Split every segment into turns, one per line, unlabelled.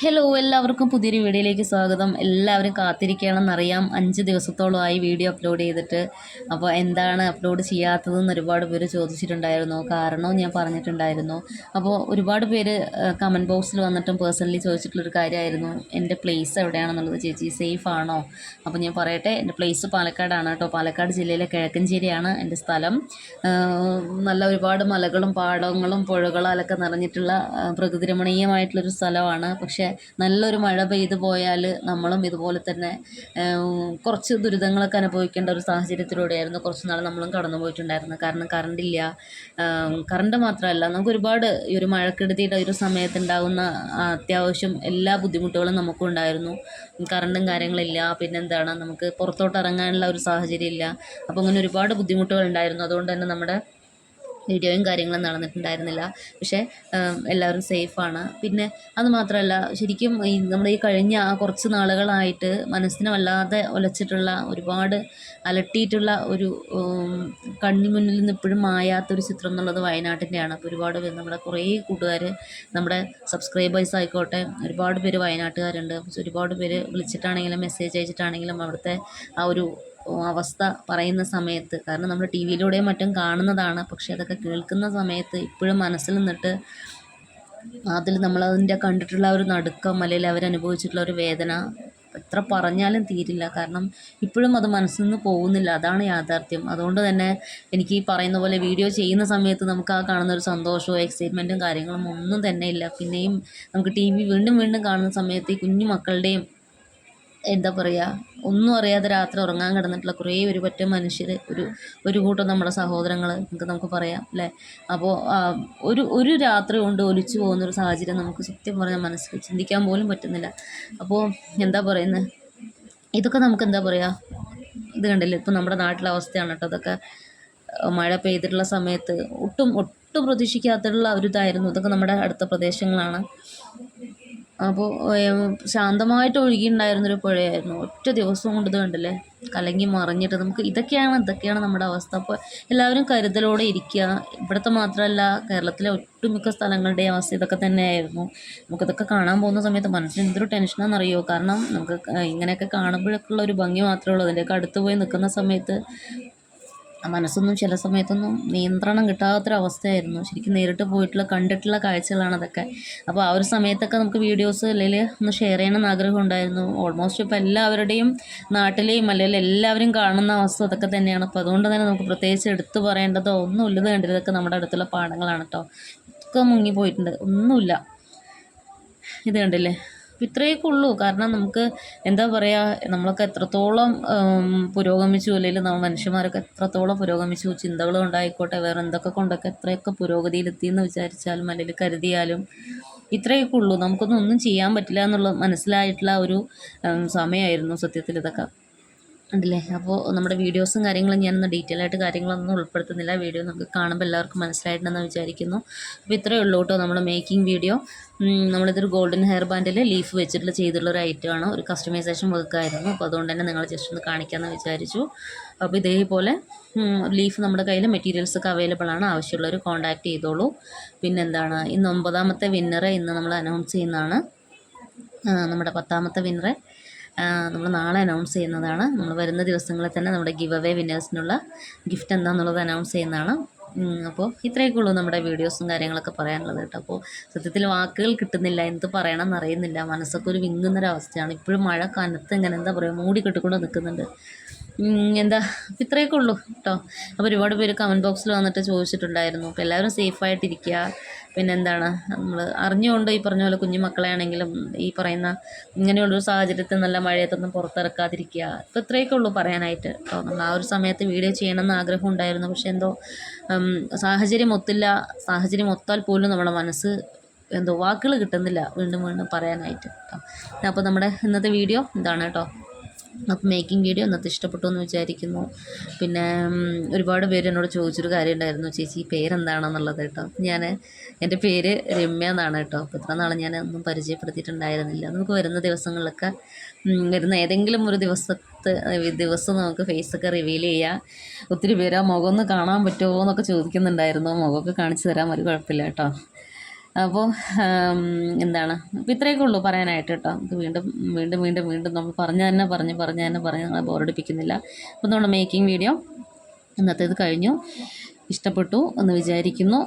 Hello എല്ലാവർക്കും പുതിയൊരു വീഡിയോയിലേക്ക് സ്വാഗതം. എല്ലാവരും കാത്തിരിക്കുകയാണെന്നറിയാം അഞ്ച് ദിവസത്തോളമായി വീഡിയോ അപ്ലോഡ് ചെയ്തിട്ട്. അപ്പോൾ എന്താണ് അപ്ലോഡ് ചെയ്യാത്തതെന്ന് ഒരുപാട് പേര് ചോദിച്ചിട്ടുണ്ടായിരുന്നു. കാരണവും ഞാൻ പറഞ്ഞിട്ടുണ്ടായിരുന്നു. അപ്പോൾ ഒരുപാട് പേര് കമന്റ് ബോക്സിൽ വന്നിട്ടും പേഴ്സണലി ചോദിച്ചിട്ടുള്ളൊരു കാര്യമായിരുന്നു. എന്റെ പ്ലേസ് എവിടെയാണെന്നുള്ളത് ചേച്ചി സേഫ് ആണോ? അപ്പോൾ ഞാൻ പറയട്ടെ. എന്റെ പ്ലേസ് പാലക്കാടാണ് കേട്ടോ. പാലക്കാട് ജില്ലയിലെ കിഴക്കഞ്ചേരിയാണ് എന്റെ സ്ഥലം. നല്ല ഒരുപാട് മലകളും പാടങ്ങളും പുഴകളാലൊക്കെ നിറഞ്ഞിട്ടുള്ള പ്രകൃതിരമണീയമായിട്ടുള്ളൊരു പ്രകൃതി രമണീയമായിട്ടുള്ളൊരു സ്ഥലമാണ്. പക്ഷേ നല്ലൊരു മഴ പെയ്തു പോയാൽ നമ്മളും ഇതുപോലെ തന്നെ കുറച്ച് ദുരിതങ്ങളൊക്കെ അനുഭവിക്കേണ്ട ഒരു സാഹചര്യത്തിലൂടെയായിരുന്നു കുറച്ച് നാൾ നമ്മളും കടന്നു പോയിട്ടുണ്ടായിരുന്നത്. കാരണം കറണ്ടില്ല കറണ്ട് മാത്രമല്ല നമുക്ക് ഒരുപാട് ഈ ഒരു മഴക്കെടുതിയുടെ ഒരു സമയത്ത് ഉണ്ടാകുന്ന ആ, അത്യാവശ്യം എല്ലാ ബുദ്ധിമുട്ടുകളും നമുക്കും ഉണ്ടായിരുന്നു. കറണ്ടും കാര്യങ്ങളില്ല പിന്നെന്താണ്? നമുക്ക് പുറത്തോട്ട് ഇറങ്ങാനുള്ള ഒരു സാഹചര്യം ഇല്ല. അപ്പോൾ അങ്ങനെ ഒരുപാട് ബുദ്ധിമുട്ടുകൾ ഉണ്ടായിരുന്നു. അതുകൊണ്ട് തന്നെ നമ്മുടെ വീഡിയോയും കാര്യങ്ങളും നടന്നിട്ടുണ്ടായിരുന്നില്ല. പക്ഷേ എല്ലാവരും സേഫാണ്. പിന്നെ അത് മാത്രമല്ല ശരിക്കും ഈ നമ്മുടെ ഈ കഴിഞ്ഞ കുറച്ച് നാളുകളായിട്ട് മനസ്സിനെ വല്ലാതെ ഒലച്ചിട്ടുള്ള ഒരുപാട് അലട്ടിയിട്ടുള്ള ഒരു കണ്ണി മുന്നിൽ നിന്ന് ഇപ്പോഴും മായാത്തൊരു ചിത്രം എന്നുള്ളത് വയനാട്ടിന്റെയാണ്. അപ്പോൾ ഒരുപാട് പേര് നമ്മുടെ കുറേ കൂട്ടുകാർ നമ്മുടെ സബ്സ്ക്രൈബേഴ്സ് ആയിക്കോട്ടെ ഒരുപാട് പേര് വയനാട്ടുകാരുണ്ട്. ഒരുപാട് പേര് വിളിച്ചിട്ടാണെങ്കിലും മെസ്സേജ് അയച്ചിട്ടാണെങ്കിലും അവിടുത്തെ ആ ഒരു അവസ്ഥ പറയുന്ന സമയത്ത്. കാരണം നമ്മൾ ടി വിയിലൂടെയും മറ്റും കാണുന്നതാണ്. പക്ഷേ അതൊക്കെ കേൾക്കുന്ന സമയത്ത് ഇപ്പോഴും മനസ്സിൽ നിന്നിട്ട് അതിൽ നമ്മളതിന്റെ കണ്ടിട്ടുള്ള ഒരു നടുക്കം അല്ലെങ്കിൽ അവരനുഭവിച്ചിട്ടുള്ള ഒരു വേദന എത്ര പറഞ്ഞാലും തീരില്ല. കാരണം ഇപ്പോഴും അത് മനസ്സിൽ നിന്ന് പോകുന്നില്ല. അതാണ് യാഥാർത്ഥ്യം. അതുകൊണ്ട് തന്നെ എനിക്ക് ഈ പറയുന്ന പോലെ വീഡിയോ ചെയ്യുന്ന സമയത്ത് നമുക്ക് ആ കാണുന്ന ഒരു സന്തോഷവും എക്സൈറ്റ്മെന്റും കാര്യങ്ങളും ഒന്നും തന്നെ ഇല്ല. പിന്നെയും നമുക്ക് ടി വി വീണ്ടും വീണ്ടും കാണുന്ന സമയത്ത് ഈ കുഞ്ഞു മക്കളുടെയും എന്താ പറയുക ഒന്നും അറിയാതെ രാത്രി ഉറങ്ങാൻ കിടന്നിട്ടുള്ള കുറേ ഒരു പറ്റ മനുഷ്യർ ഒരു ഒരു കൂട്ടം നമ്മുടെ സഹോദരങ്ങൾ നമുക്ക് നമുക്ക് പറയാം അല്ലേ? അപ്പോൾ ഒരു ഒരു രാത്രി കൊണ്ട് ഒലിച്ചു പോകുന്ന ഒരു സാഹചര്യം നമുക്ക് സത്യം പറഞ്ഞാൽ മനസ്സിൽ ചിന്തിക്കാൻ പോലും പറ്റുന്നില്ല. അപ്പോൾ എന്താ പറയുന്നത് ഇതൊക്കെ നമുക്ക് എന്താ പറയുക ഇത് കണ്ടില്ലേ? ഇപ്പം നമ്മുടെ നാട്ടിലെ അവസ്ഥയാണ് കേട്ടോ അതൊക്കെ മഴ പെയ്തിട്ടുള്ള സമയത്ത് ഒട്ടും ഒട്ടും പ്രതീക്ഷിക്കാത്തുള്ള ഒരു ഇതായിരുന്നു. ഇതൊക്കെ നമ്മുടെ അടുത്ത പ്രദേശങ്ങളാണ്. അപ്പോൾ ശാന്തമായിട്ട് ഒഴുകിയിട്ടുണ്ടായിരുന്നൊരു പുഴയായിരുന്നു. ഒറ്റ ദിവസം കൊണ്ട് ഇത് കണ്ടില്ലേ? കലങ്ങി മറിഞ്ഞിട്ട് നമുക്ക് ഇതൊക്കെയാണ് ഇതൊക്കെയാണ് നമ്മുടെ അവസ്ഥ. അപ്പോൾ എല്ലാവരും കരുതലോടെ ഇരിക്കുക. ഇവിടുത്തെ മാത്രമല്ല കേരളത്തിലെ ഒട്ടുമിക്ക സ്ഥലങ്ങളുടെയും അവസ്ഥ ഇതൊക്കെ തന്നെയായിരുന്നു. നമുക്കിതൊക്കെ കാണാൻ പോകുന്ന സമയത്ത് മനസ്സിന് എന്തൊരു ടെൻഷനാണെന്നറിയോ? കാരണം നമുക്ക് ഇങ്ങനെയൊക്കെ കാണുമ്പോഴൊക്കെ ഉള്ള ഒരു ഭംഗി മാത്രമേ ഉള്ളൂ. അതിന്റെയൊക്കെ അടുത്ത് പോയി നിൽക്കുന്ന സമയത്ത് മനസ്സൊന്നും ചില സമയത്തൊന്നും നിയന്ത്രണം കിട്ടാത്തൊരവസ്ഥയായിരുന്നു. ശരിക്കും നേരിട്ട് പോയിട്ടുള്ള കണ്ടിട്ടുള്ള കാഴ്ചകളാണ് അതൊക്കെ. അപ്പോൾ ആ ഒരു സമയത്തൊക്കെ നമുക്ക് വീഡിയോസ് അല്ലെങ്കിൽ ഒന്ന് ഷെയർ ചെയ്യണമെന്ന് ആഗ്രഹം ഉണ്ടായിരുന്നു. ഓൾമോസ്റ്റ് ഇപ്പോൾ എല്ലാവരുടെയും നാട്ടിലെയും അല്ലെങ്കിൽ എല്ലാവരും കാണുന്ന അവസ്ഥ അതൊക്കെ തന്നെയാണ്. അപ്പോൾ അതുകൊണ്ട് തന്നെ നമുക്ക് പ്രത്യേകിച്ച് എടുത്തു പറയേണ്ടതോ ഒന്നുമില്ല ഇത് നമ്മുടെ അടുത്തുള്ള പാടങ്ങളാണ് കേട്ടോ. ഒക്കെ മുങ്ങിപ്പോയിട്ടുണ്ട് ഒന്നുമില്ല. ഇത് കണ്ടില്ലേ? ഇത്രയൊക്കെ ഉള്ളൂ കാരണം നമുക്ക് എന്താ പറയുക നമ്മളൊക്കെ എത്രത്തോളം പുരോഗമിച്ചു അല്ലെങ്കിൽ നമ്മൾ മനുഷ്യന്മാരൊക്കെ എത്രത്തോളം പുരോഗമിച്ചു ചിന്തകൾ കൊണ്ടായിക്കോട്ടെ വേറെ എന്തൊക്കെ കൊണ്ടൊക്കെ എത്രയൊക്കെ പുരോഗതിയിലെത്തിയെന്ന് വിചാരിച്ചാലും അല്ലെങ്കിൽ കരുതിയാലും ഇത്രയൊക്കെ ഉള്ളൂ നമുക്കൊന്നും ഒന്നും ചെയ്യാൻ പറ്റില്ല എന്നുള്ള മനസ്സിലായിട്ടുള്ള ഒരു സമയമായിരുന്നു സത്യത്തിൽ ഇതൊക്കെ. ഉണ്ടല്ലേ? അപ്പോൾ നമ്മുടെ വീഡിയോസും കാര്യങ്ങളും ഞാനൊന്ന് ഡീറ്റെയിൽ ആയിട്ട് കാര്യങ്ങളൊന്നും ഉൾപ്പെടുത്തുന്നില്ല. വീഡിയോ നമുക്ക് കാണുമ്പോൾ എല്ലാവർക്കും മനസ്സിലായിട്ടുണ്ടെന്ന് വിചാരിക്കുന്നു. അപ്പോൾ ഇത്രയേ ഉള്ളൂ കേട്ടോ നമ്മുടെ മേക്കിംഗ് വീഡിയോ നമ്മളിതൊരു ഗോൾഡൻ ഹെയർ ബാൻഡിൽ ലീഫ് വെച്ചിട്ടുള്ള ചെയ്തിട്ടുള്ള ഒരു ഐറ്റം ആണ്. ഒരു കസ്റ്റമൈസേഷൻ വർക്കായിരുന്നു അപ്പോൾ അതുകൊണ്ട് തന്നെ നിങ്ങൾ ജസ്റ്റ് ഒന്ന് കാണിക്കാമെന്ന് വിചാരിച്ചു. അപ്പോൾ ഇതേപോലെ ലീഫ് നമ്മുടെ കയ്യിൽ മെറ്റീരിയൽസ് ഒക്കെ അവൈലബിൾ ആണ്. ആവശ്യമുള്ളവർ കോൺടാക്റ്റ് ചെയ്തോളൂ. പിന്നെന്താണ്? ഇന്ന് ഒമ്പതാമത്തെ വിന്നറെ ഇന്ന് നമ്മൾ അനൗൺസ് ചെയ്യുന്നതാണ്. നമ്മുടെ പത്താമത്തെ വിന്നറെ നമ്മൾ നാളെ അനൗൺസ് ചെയ്യുന്നതാണ്. നമ്മൾ വരുന്ന ദിവസങ്ങളിൽ തന്നെ നമ്മുടെ ഗിവ് അവേ വിന്നേഴ്സിനുള്ള ഗിഫ്റ്റ് എന്താണെന്നുള്ളത് അനൗൺസ് ചെയ്യുന്നതാണ് അപ്പോൾ ഇത്രയൊക്കെ ഉള്ളൂ നമ്മുടെ വീഡിയോസും കാര്യങ്ങളൊക്കെ പറയാനുള്ളത് കേട്ടോ. അപ്പോൾ സത്യത്തിൽ വാക്കുകൾ കിട്ടുന്നില്ല എന്ത് പറയണം എന്നറിയുന്നില്ല. മനസ്സൊക്കെ ഒരു വിങ്ങുന്നൊരവസ്ഥയാണ് ഇപ്പോഴും മഴ കനത്ത് ഇങ്ങനെ എന്താ പറയുക മൂടി കെട്ടിക്കൊണ്ട് നിൽക്കുന്നുണ്ട് എന്താ ഇത്രയൊക്കെ ഉള്ളൂ കേട്ടോ. അപ്പോൾ ഒരുപാട് പേര് കമന്റ് ബോക്സിൽ വന്നിട്ട് ചോദിച്ചിട്ടുണ്ടായിരുന്നു. അപ്പോൾ എല്ലാവരും സേഫായിട്ടിരിക്കുക പിന്നെ എന്താണ് നമ്മൾ അറിഞ്ഞുകൊണ്ട് ഈ പറഞ്ഞ പോലെ കുഞ്ഞു മക്കളെ ആണെങ്കിലും ഈ പറയുന്ന ഇങ്ങനെയുള്ളൊരു സാഹചര്യത്തിൽ നല്ല മഴയത്തൊന്നും പുറത്തിറക്കാതിരിക്കുക. ഇപ്പം ഇത്രയൊക്കെ ഉള്ളൂ പറയാനായിട്ട്. കേട്ടോ നമ്മൾ ആ ഒരു സമയത്ത് വീഡിയോ ചെയ്യണമെന്ന് ആഗ്രഹം ഉണ്ടായിരുന്നു. പക്ഷേ എന്തോ സാഹചര്യം ഒത്തില്ല. സാഹചര്യം ഒത്താൽ പോലും നമ്മുടെ മനസ്സ് എന്തോ വാക്കുകൾ കിട്ടുന്നില്ല വീണ്ടും വീണ്ടും പറയാനായിട്ട്. കേട്ടോ അപ്പോൾ നമ്മുടെ ഇന്നത്തെ വീഡിയോ ഇതാണ് കേട്ടോ അപ്പോൾ മേക്കിംഗ് വീഡിയോ അന്നത്തെ ഇഷ്ടപ്പെട്ടു എന്ന് വിചാരിക്കുന്നു. പിന്നെ ഒരുപാട് പേര് എന്നോട് ചോദിച്ചൊരു കാര്യം ഉണ്ടായിരുന്നു. ചേച്ചി പേരെന്താണെന്നുള്ളത് കേട്ടോ. ഞാൻ എന്റെ പേര് രമ്യ എന്നാണ് കേട്ടോ. അപ്പോൾ ഇത്ര നാളെ ഞാൻ ഒന്നും പരിചയപ്പെടുത്തിയിട്ടുണ്ടായിരുന്നില്ല. നമുക്ക് വരുന്ന ദിവസങ്ങളിലൊക്കെ വരുന്ന ഏതെങ്കിലും ഒരു ദിവസത്തെ ദിവസം നമുക്ക് ഫേസൊക്കെ റിവീൽ ചെയ്യാം. ഒത്തിരി പേര് ആ മുഖം ഒന്ന് കാണാൻ പറ്റുമോ എന്നൊക്കെ ചോദിക്കുന്നുണ്ടായിരുന്നു. മുഖമൊക്കെ കാണിച്ചു തരാൻ ഒരു കുഴപ്പമില്ല കേട്ടോ. അപ്പോൾ എന്താണ്? അപ്പോൾ ഇത്രയൊക്കെ ഉള്ളൂ പറയാനായിട്ട് കേട്ടോ. നമുക്ക് വീണ്ടും വീണ്ടും വീണ്ടും വീണ്ടും നമ്മൾ പറഞ്ഞു തന്നെ പറഞ്ഞ് പറഞ്ഞ് തന്നെ പറഞ്ഞ്. നമ്മളെ ബോറടിപ്പിക്കുന്നില്ല അപ്പോൾ നമ്മുടെ മേക്കിംഗ് വീഡിയോ ഇന്നത്തേത് കഴിഞ്ഞു. ഇഷ്ടപ്പെട്ടു എന്ന് വിചാരിക്കുന്നു.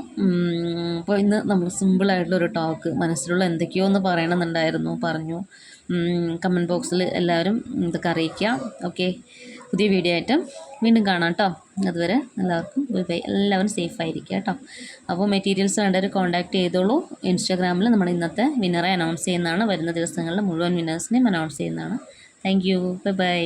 അപ്പോൾ ഇന്ന് നമ്മൾ സിമ്പിളായിട്ടുള്ളൊരു ടോക്ക് മനസ്സിലുള്ള എന്തൊക്കെയോ ഒന്ന് പറയണമെന്നുണ്ടായിരുന്നു പറഞ്ഞു. കമന്റ് ബോക്സിൽ എല്ലാവരും ഇതൊക്കെ അറിയിക്കുക. ഓക്കെ പുതിയ വീഡിയോ ആയിട്ട് വീണ്ടും കാണാം കേട്ടോ അതുവരെ എല്ലാവർക്കും ബൈ എല്ലാവരും സേഫ് ആയിരിക്കുക കേട്ടോ അപ്പോൾ മെറ്റീരിയൽസ് വേണ്ടവർ കോൺടാക്ട് ചെയ്തോളൂ. ഇൻസ്റ്റാഗ്രാമിൽ നമ്മൾ ഇന്നത്തെ വിന്നറെ അനൗൺസ് ചെയ്യുന്നതാണ്. വരുന്ന ദിവസങ്ങളിൽ മുഴുവൻ വിന്നേഴ്സിനെയും അനൗൺസ് ചെയ്യുന്നതാണ്. Thank you bye bye